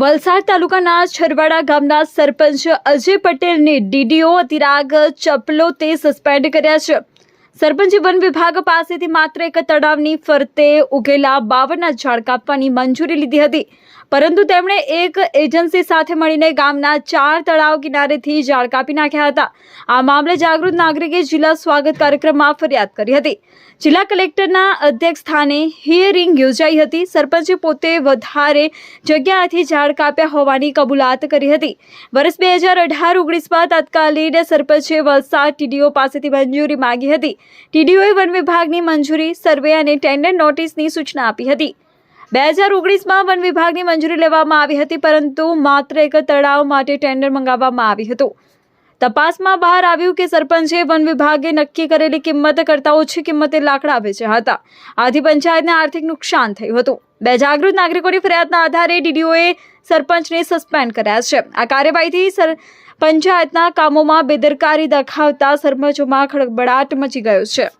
વલસાડ તાલુકાના છરવાડા ગામના સરપંચ અજય પટેલને ડીડીઓ અતિરાગ ચપલોતે સસ્પેન્ડ કર્યા છે. સરપંચે વન વિભાગ પાસેથી માત્ર એક તળાવની ફરતે ઉગેલા બાવનના ઝાડ કાપવાની મંજૂરી લીધી હતી. પરંતુ તેમણે એક એજન્સી સાથે મળીને ગામના ચાર તળાવ કિનારેથી ઝાડ કાપી નાખ્યા હતા. આ મામલે જાગૃત નાગરિકે જિલ્લા સ્વાગત કાર્યક્રમમાં ફરિયાદ કરી હતી. જિલ્લા કલેક્ટરના અધ્યક્ષ સ્થાને હિયરિંગ યોજાઈ હતી. સરપંચે પોતે વધારે જગ્યાએથી ઝાડ કાપ્યા હોવાની કબૂલાત કરી હતી. વર્ષ બે હજાર અઢાર ઓગણીસમાં તત્કાલીન સરપંચે વલસાડ ટીડીઓ પાસેથી મંજૂરી માંગી હતી. ટીડીઓએ વન વિભાગની મંજૂરી, સર્વે અને ટેન્ડર નોટિસની સૂચના આપી હતી. બે હજાર ઓગણીસમાં વન વિભાગની મંજૂરી લેવામાં આવી હતી, પરંતુ માત્ર એક તળાવ માટે ટેન્ડર મંગાવવામાં આવ્યું હતું. તપાસમાં બહાર આવ્યું કે સરપંચે વન વિભાગે નક્કી કરેલી કિંમત કરતાં ઓછી કિંમતે લાકડા વેચ્યા હતા. આથી પંચાયતને આર્થિક નુકસાન થયું હતું. બે જાગૃત નાગરિકોની ફરિયાદના આધારે ડીડીઓએ સરપંચને સસ્પેન્ડ કર્યા છે. આ કાર્યવાહીથી સર, પંચાયતના કામોમાં બેદરકારી દર્શાવતા સરપંચોમાં ખળબળાટ મચી ગયો છે.